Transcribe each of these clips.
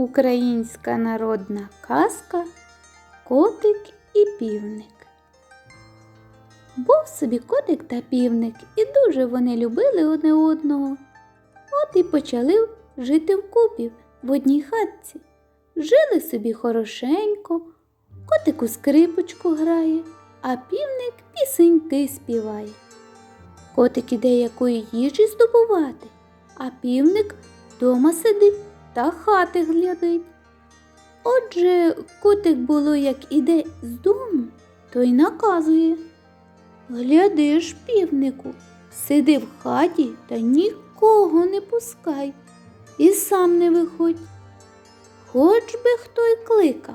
Українська народна казка Котик і півник. Був собі котик та півник, і дуже вони любили одне одного. От і почали жити вкупі в одній хатці. Жили собі хорошенько, котик у скрипочку грає, а півник пісеньки співає. Котик іде якої їжі здобувати, а півник дома сидить та хати глядить. Отже, котик було, як іде з дому, то й наказує. Гляди ж, півнику, сиди в хаті та нікого не пускай, і сам не виходь. Хоч би хто й кликав.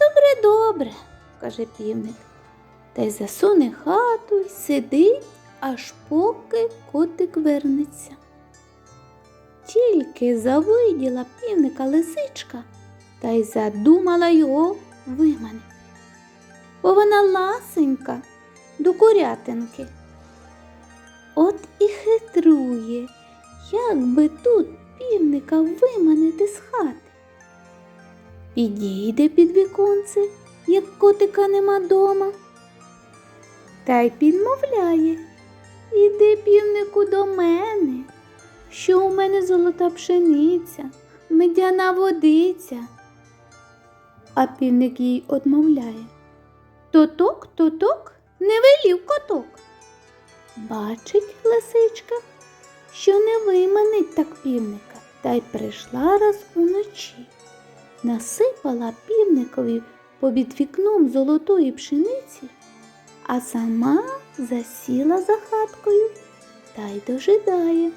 Добре, добре, каже півник, та й засуне хату й сидить, аж поки котик вернеться. Тільки завиділа півника лисичка та й задумала його виманити. Бо вона ласенька до курятинки. От і хитрує, як би тут півника виманити з хати. Підійде під віконце, як котика нема дома, та й підмовляє. Іди, півнику, до мене, що у мене золота пшениця, медяна водиця. А півник їй одмовляє. Тоток, тоток, не велів коток. Бачить лисичка, що не виманить так півника, та й прийшла раз уночі. Насипала півникові побід вікном золотої пшениці, а сама засіла за хаткою та й дожидає.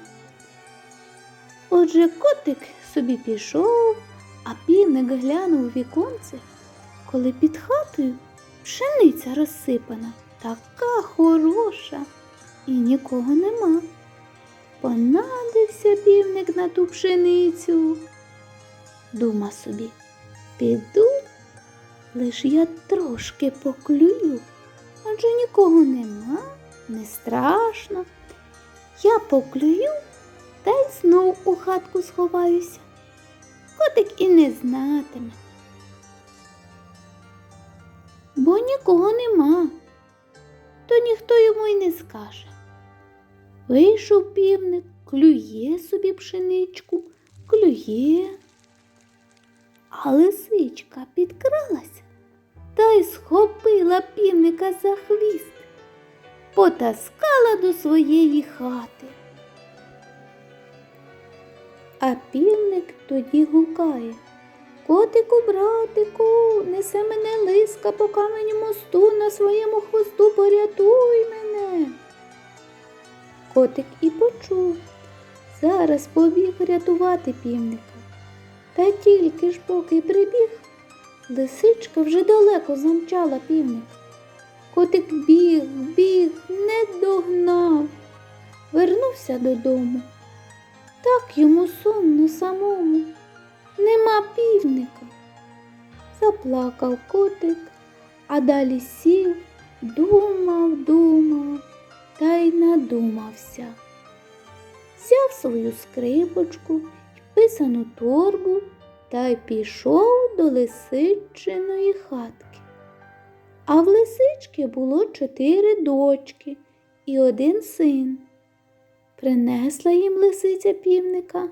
Отже, котик собі пішов, а півник глянув у віконце, коли під хатою пшениця розсипана, така хороша, і нікого нема. Понадився півник на ту пшеницю. Дума собі, піду, лиш я трошки поклюю, адже нікого нема, не страшно. Я поклюю та й знов у хатку сховаюся. Котик і не знатиме. Бо нікого нема, то ніхто йому й не скаже. Вийшов півник, клює собі пшеничку, клює. А лисичка підкралася та й схопила півника за хвіст, потаскала до своєї хати. А півник тоді гукає. Котику, братику, несе мене лиска по каменю мосту на своєму хвосту порятуй мене. Котик і почув. Зараз побіг рятувати півника. Та тільки ж поки прибіг, лисичка вже далеко замчала півник. Котик біг, біг, не догнав, вернувся додому. Так йому сумно самому. Нема півника. Заплакав котик, а далі сів, думав, думав та й надумався. Взяв свою скрипочку й писану торбу та й пішов до лисичиної хатки. А в лисички було чотири дочки і один син. Принесла їм лисиця півника,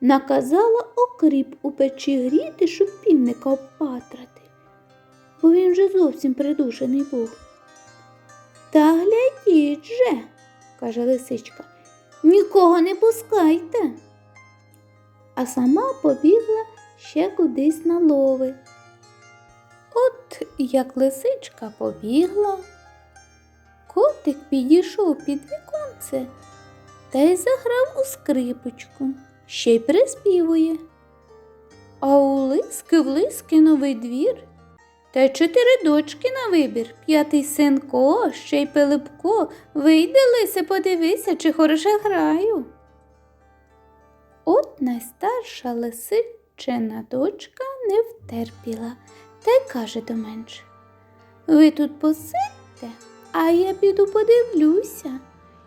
наказала окріп у печі гріти, щоб півника обпатрати, бо він вже зовсім придушений був. Та глядіть же, каже лисичка, нікого не пускайте. А сама побігла ще кудись на лови. От як лисичка побігла, котик підійшов під віконце та й заграв у скрипочку, ще й приспівує. А у лиски в лиски новий двір, та чотири дочки на вибір, п'ятий синко, ще й Пилипко. Вийди, лисе, подивися, чи хороше граю. От найстарша лисичина дочка не втерпіла та й каже до менших. Ви тут посидьте, а я піду подивлюся,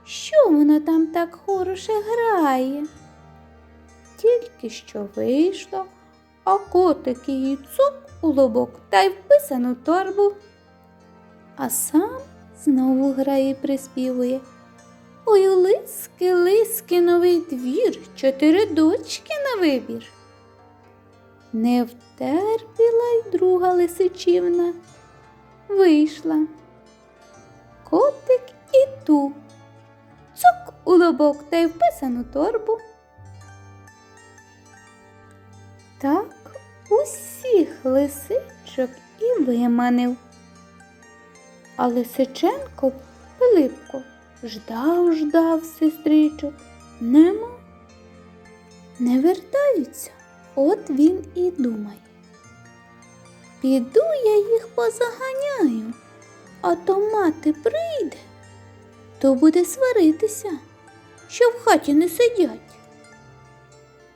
що воно там так хороше грає. тільки що вийшла, а котик її цук у лобок та й вписану торбу. А сам знову грає і приспівує. Ой, лиски, лиски, новий двір, чотири дочки на вибір. Не втерпіла й друга лисичівна. Вийшла. Котик і ту. Цук у лобок та й вписану торбу. Так усіх лисичок і виманив. А Лисиченко Пилипко ждав, ждав сестричок. Нема. Не вертаються. От він і думає. Піду я їх позаганяю, а то мати прийде, то буде сваритися, що в хаті не сидять.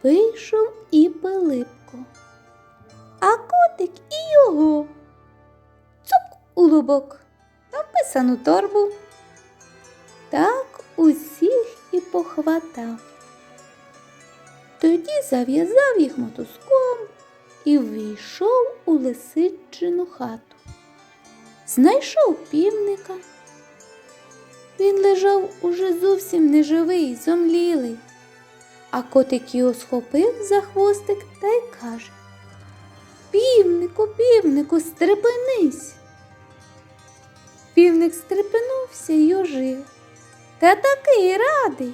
Вийшов і Пилипко, а котик і його. Цук у лубок та вписану торбу. Так усіх і похватав. Тоді зав'язав їх мотузком і ввійшов у лисичину хату. Знайшов півника. Він лежав уже зовсім неживий, зомлілий, а котик його схопив за хвостик та й каже Півнику, півнику, стрепенись. Півник стрепенувся й ожив. Та такий радий.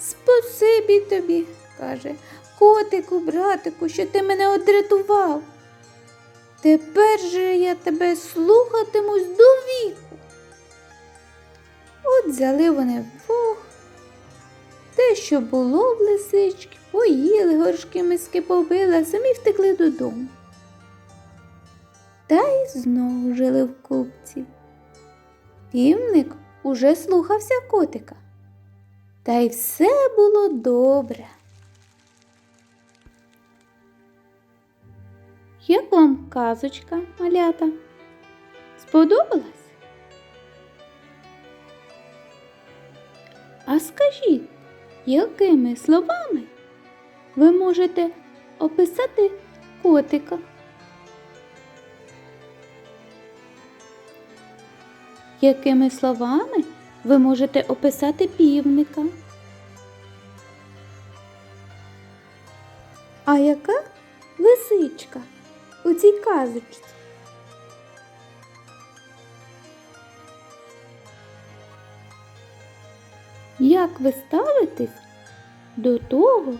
Спасибі тобі, каже, котику, братику, що ти мене одрятував. Тепер же я тебе слухатимусь. От взяли вони вдвох. Те, що було в лисички, поїли, горшки миски побили, а самі втекли додому. Та й знову жили в купці. Півник уже слухався котика. Та й все було добре. Як вам казочка, малята? Сподобалась? Скажіть, якими словами ви можете описати котика? Якими словами ви можете описати півника? А яка лисичка у цій казочці? Як ви ставитесь до того,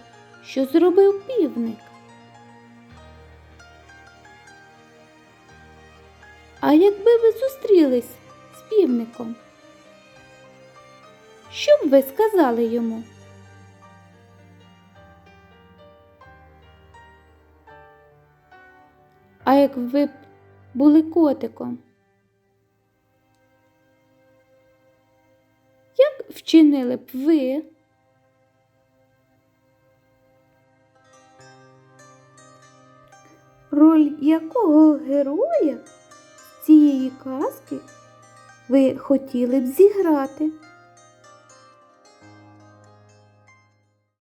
що зробив півник? А якби ви зустрілись з півником? Що б ви сказали йому? А як ви б були котиком? Вчинили б ви? Роль якого героя цієї казки ви хотіли б зіграти?